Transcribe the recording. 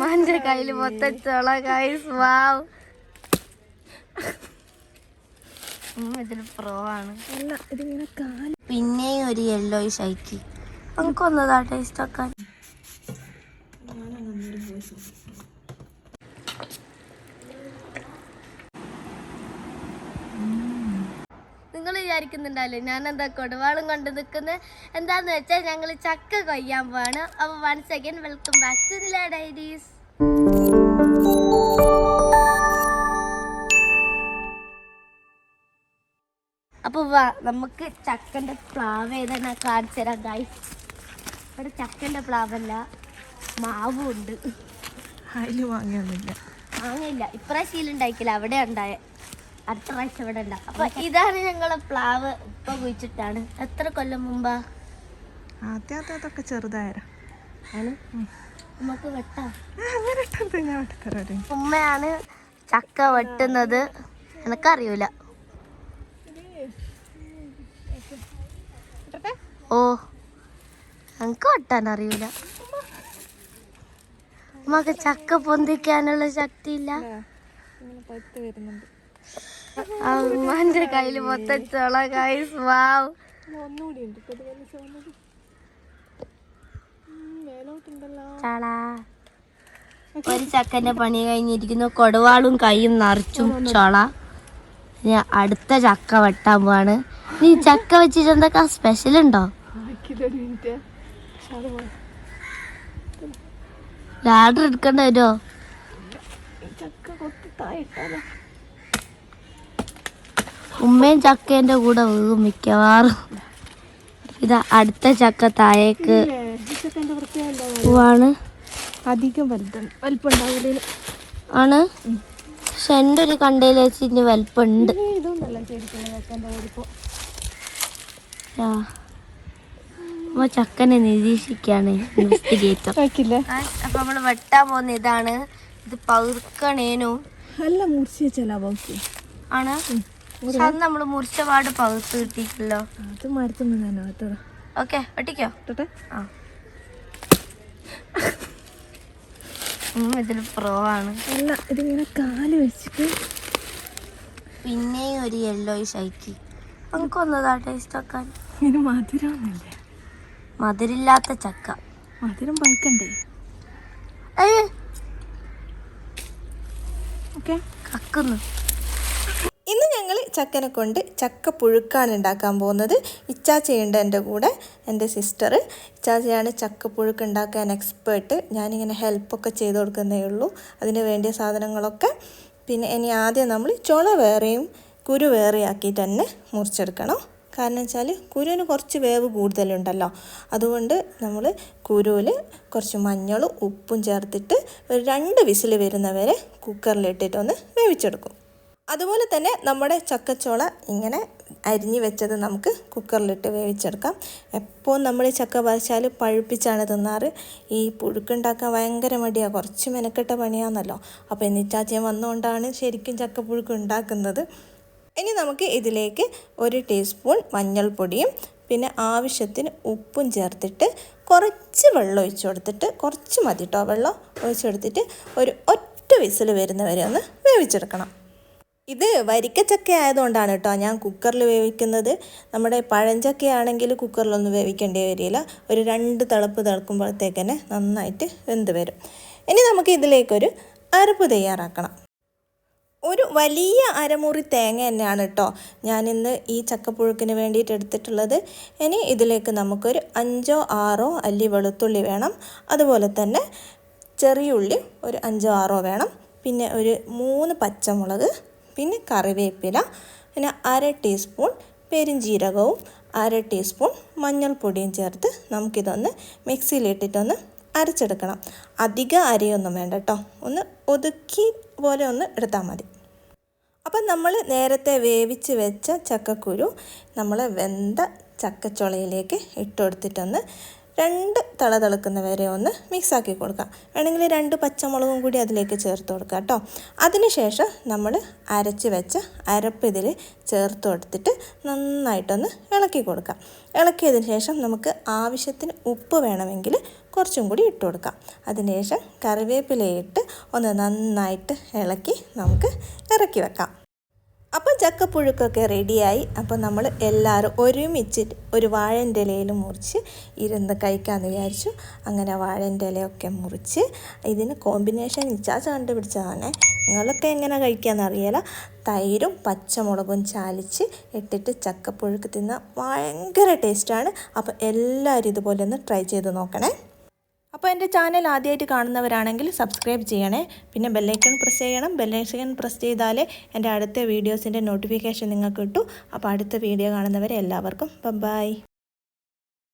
ഉമ്മാന്റെ കയ്യിൽ മൊത്തം ചുള ഗൈസ് വാവ് ഇതിൽ പ്രോ ആണ്. പിന്നെയും ഒരു യെല്ലോ ഷൈക്ക് നമുക്കൊന്നതാ ടേസ്റ്റ് ആക്കാൻ നിങ്ങൾ വിചാരിക്കുന്നുണ്ടല്ലോ ഞാൻ എന്താ കൊടുവാളും കൊണ്ട് നിൽക്കുന്നത് എന്താന്ന് വെച്ചാൽ ഞങ്ങൾ ചക്ക കൊയ്യാൻ പോവാണ്. അപ്പോൾ once second welcome back to Nila diaries അപ്പോൾ വാ നമുക്ക് ചക്കന്റെ പ്ലാവ് ഏതാണ് കാണിച്ചു തരാം ഗായ് ഇവിടെ ചക്കന്റെ പ്ലാവല്ല മാവും ഉണ്ട് വാങ്ങിയൊന്നുമില്ല. വാങ്ങില്ല ഇപ്രാവശ്യം ഉണ്ടായിക്കില്ല അവിടെ ഉണ്ടായ. അടുത്ത പ്രാവശ്യം ഇവിടെ ഉണ്ടാവും അപ്പൊ ഇതാണ് ഞങ്ങളെ പ്ലാവ് ഇപ്പൊ കുഴിച്ചിട്ടാണ്. എത്ര കൊല്ലം മുമ്പാ? ആദ്യം അതൊക്കെ ചെറുതായ ആണ്? നമുക്ക് വെട്ടാം? ഉമ്മയാണ് ചക്ക വെട്ടുന്നത്. എനക്കറിയൂല. ഓ എനിക്ക് വെട്ടാൻ അറിയൂല. ഉമ്മക്ക് ചക്ക പൊന്തിക്കാനുള്ള ശക്തിയില്ല. വരുന്നുണ്ട്. ആ ഉമ്മാന്റെ കയ്യിൽ മൊത്തച്ചോള ചുള. വാവ് ഒരു ചക്കന്റെ പണി കഴിഞ്ഞിരിക്കുന്നു. കൊടുവാളും കൈയും നിറച്ചും ചൊള. ഇനി അടുത്ത ചക്ക വെട്ടാൻ പോവാണ്. നീ ചക്ക വെച്ചിട്ട് എന്തൊക്കെ സ്പെഷ്യൽ ഉണ്ടോ. ലാഡർ എടുക്കേണ്ടി വരുമോ ചക്ക കൊത്തി തായിട്ടാലോ ഉമ്മയും ചക്കേന്റെ കൂടെ വീഴും മിക്കവാറും. ഇതാ അടുത്ത ചക്ക താഴേക്ക് പോവാണ്. അധികം ആണ്. പക്ഷെ എന്റെ ഒരു കണ്ടയിൽ വെച്ച് ഇനി വലിപ്പമുണ്ട് ചക്കനെ നിരീക്ഷിക്കാണ്. ഇൻവെസ്റ്റിഗേറ്റർ. അപ്പൊ നമ്മൾ വെട്ടാൻ പോകുന്ന ഇതാണ്. ഇത് പകുക്കണേനു നല്ല മുറിച്ച് വെച്ചല്ല ആണ്. അത് നമ്മൾ മുറിച്ച പാട് പകുത്ത് കിട്ടിയിട്ടില്ലോ. അത് തന്നെ ഓക്കെ ഒട്ടിക്കോ? ആ. ഇതിൽ പ്രോ ആണ്. അല്ല ഇതിങ്ങനെ കാൽ വെച്ചിട്ട്. പിന്നെയും ഒരു യെല്ലോ ഷൈക്ക് നമുക്കൊന്നതാ ടേസ്റ്റ് ആക്കാൻ ഇതിന് മധുരമൊന്നുമില്ല. മധുരില്ലാത്ത ചക്ക. മധുരം പഴുക്കണ്ടേ? ഏ ഓക്കെ. കക്കുന്നു. ചക്കനെ കൊണ്ട് ചക്ക പുഴുക്കാണ് ഉണ്ടാക്കാൻ പോകുന്നത്. ഇച്ചാച്ചയുണ്ട് എന്റെ കൂടെ എന്റെ സിസ്റ്റർ ഇച്ചാച്ചയാണ് ചക്ക പുഴുക്ക് ഉണ്ടാക്കാൻ എക്സ്പേർട്ട് ഞാനിങ്ങനെ ഹെൽപ്പൊക്കെ ചെയ്ത് കൊടുക്കുന്നേ ഉള്ളൂ. അതിന് വേണ്ടിയ സാധനങ്ങളൊക്കെ. പിന്നെ ഇനി ആദ്യം നമ്മൾ ചുള വേറെയും കുരു വേറെ ആക്കിയിട്ട് തന്നെ മുറിച്ചെടുക്കണം. കാരണം വെച്ചാൽ കുരുവിന് കുറച്ച് വേവ് കൂടുതലുണ്ടല്ലോ. അതുകൊണ്ട് നമ്മൾ കുരുവിൽ കുറച്ച് മഞ്ഞളും ഉപ്പും ചേർത്തിട്ട് ഒരു രണ്ട് വിസിൽ വരുന്നവരെ കുക്കറിലിട്ടിട്ടൊന്ന് വേവിച്ചെടുക്കും. അതുപോലെ തന്നെ നമ്മുടെ ചക്കച്ചോള ഇങ്ങനെ അരിഞ്ഞ് വെച്ചത് നമുക്ക് കുക്കറിലിട്ട് വേവിച്ചെടുക്കാം. എപ്പോൾ നമ്മൾ ചക്ക പറിച്ചാൽ പഴുപ്പിച്ചാണ് തിന്നാറ്. ഈ പുഴുക്കുണ്ടാക്കാൻ ഭയങ്കര മടിയാണ് കുറച്ച് മെനക്കെട്ട പണിയാണെന്നല്ലോ അപ്പോൾ എന്നിട്ടാച്ചൻ വന്നുകൊണ്ടാണ് ശരിക്കും ചക്ക പുഴുക്ക് ഉണ്ടാക്കുന്നത്. ഇനി നമുക്ക് ഇതിലേക്ക് ഒരു ടീസ്പൂൺ മഞ്ഞൾപ്പൊടിയും പിന്നെ ആവശ്യത്തിന് ഉപ്പും ചേർത്തിട്ട് കുറച്ച് വെള്ളം ഒഴിച്ചു കൊടുത്തിട്ട് കുറച്ച് മതി കേട്ടോ വെള്ളം ഒഴിച്ചു കൊടുത്തിട്ട് ഒരു ഒറ്റ വിസിൽ വരുന്നവരെ ഒന്ന് വേവിച്ചെടുക്കണം. ഇത് വരിക്കച്ചക്ക ആയതുകൊണ്ടാണ് കേട്ടോ ഞാൻ കുക്കറിൽ വേവിക്കുന്നത്. നമ്മുടെ പഴഞ്ചക്ക പഴഞ്ചക്കയാണെങ്കിൽ കുക്കറിലൊന്നും വേവിക്കേണ്ടി വരില്ല. ഒരു രണ്ട് തിളപ്പ് തിളക്കുമ്പോഴത്തേക്കന്നെ നന്നായിട്ട് വെന്ത് വരും. ഇനി നമുക്ക് ഇതിലേക്കൊരു അരപ്പ് തയ്യാറാക്കണം. ഒരു വലിയ അരമുറി തേങ്ങ തന്നെയാണ് കേട്ടോ ഞാനിന്ന് ഈ ചക്കപ്പുഴുക്കിന് വേണ്ടിയിട്ട് എടുത്തിട്ടുള്ളത്. ഇനി ഇതിലേക്ക് നമുക്കൊരു അഞ്ചോ ആറോ അല്ലി വെളുത്തുള്ളി വേണം. അതുപോലെ തന്നെ ചെറിയ ഉള്ളി ഒരു അഞ്ചോ ആറോ വേണം. പിന്നെ ഒരു മൂന്ന് പച്ചമുളക് പിന്നെ കറിവേപ്പില പിന്നെ അര ടീസ്പൂൺ പെരിഞ്ജീരകവും അര ടീസ്പൂൺ മഞ്ഞൾപ്പൊടിയും ചേർത്ത് നമുക്കിതൊന്ന് മിക്സിയിലിട്ടിട്ടൊന്ന് അരച്ചെടുക്കണം. അധികം അരിയൊന്നും വേണ്ട കേട്ടോ ഒന്ന് ഒതുക്കി പോലെ ഒന്ന് എടുത്താൽ മതി. അപ്പം നമ്മൾ നേരത്തെ വേവിച്ച് വെച്ച ചക്കക്കുരു നമ്മൾ വെന്ത ചക്കച്ചുളയിലേക്ക് ഇട്ട് കൊടുത്തിട്ടൊന്ന് രണ്ട് തള തിളക്കുന്ന വരെ ഒന്ന് മിക്സാക്കി കൊടുക്കുക വേണമെങ്കിൽ രണ്ട് പച്ചമുളകും കൂടി അതിലേക്ക് ചേർത്ത് കൊടുക്കുക കേട്ടോ. അതിനുശേഷം നമ്മൾ അരച്ച് വെച്ച അരപ്പ് ഇതിൽ ചേർത്ത് കൊടുത്തിട്ട് നന്നായിട്ടൊന്ന് ഇളക്കി കൊടുക്കുക ഇളക്കിയതിന് ശേഷം നമുക്ക് ആവശ്യത്തിന് ഉപ്പ് വേണമെങ്കിൽ കുറച്ചും കൂടി ഇട്ട് കൊടുക്കാം. അതിനുശേഷം കറിവേപ്പിലയിട്ട് ഒന്ന് നന്നായിട്ട് ഇളക്കി നമുക്ക് ഇറക്കി വെക്കാം. അപ്പോൾ ചക്കപ്പുഴുക്കൊക്കെ റെഡിയായി. അപ്പോൾ നമ്മൾ എല്ലാവരും ഒരുമിച്ച് ഒരു വാഴന്റെ ഇലയിൽ മുറിച്ച് ഇരുന്ന് കഴിക്കാമെന്ന് വിചാരിച്ചു. അങ്ങനെ വാഴന്റെ ഇലയൊക്കെ മുറിച്ച് ഇതിന് കോമ്പിനേഷൻ ഇച്ചാച്ച കണ്ടുപിടിച്ചതാണ്. നിങ്ങളൊക്കെ എങ്ങനെ കഴിക്കാമെന്ന് അറിയില്ല തൈരും പച്ചമുളകും ചാലിച്ച് ഇട്ടിട്ട് ചക്കപ്പുഴുക്ക് തിന്ന ഭയങ്കര ടേസ്റ്റാണ് അപ്പോൾ എല്ലാവരും ഇതുപോലെ ഒന്ന് ട്രൈ ചെയ്ത് നോക്കണേ. അപ്പോൾ എന്റെ ചാനൽ ആദ്യമായിട്ട് കാണുന്നവരാണെങ്കിൽ സബ്സ്ക്രൈബ് ചെയ്യണേ. പിന്നെ ബെല്ലൈക്കൺ പ്രസ് ചെയ്യണം. ബെല്ലൈക്കൺ പ്രസ് ചെയ്താലേ എന്റെ അടുത്ത വീഡിയോസിന്റെ നോട്ടിഫിക്കേഷൻ നിങ്ങൾക്ക് കിട്ടും. അപ്പോൾ അടുത്ത വീഡിയോ കാണുന്നവരെ എല്ലാവർക്കും ബൈ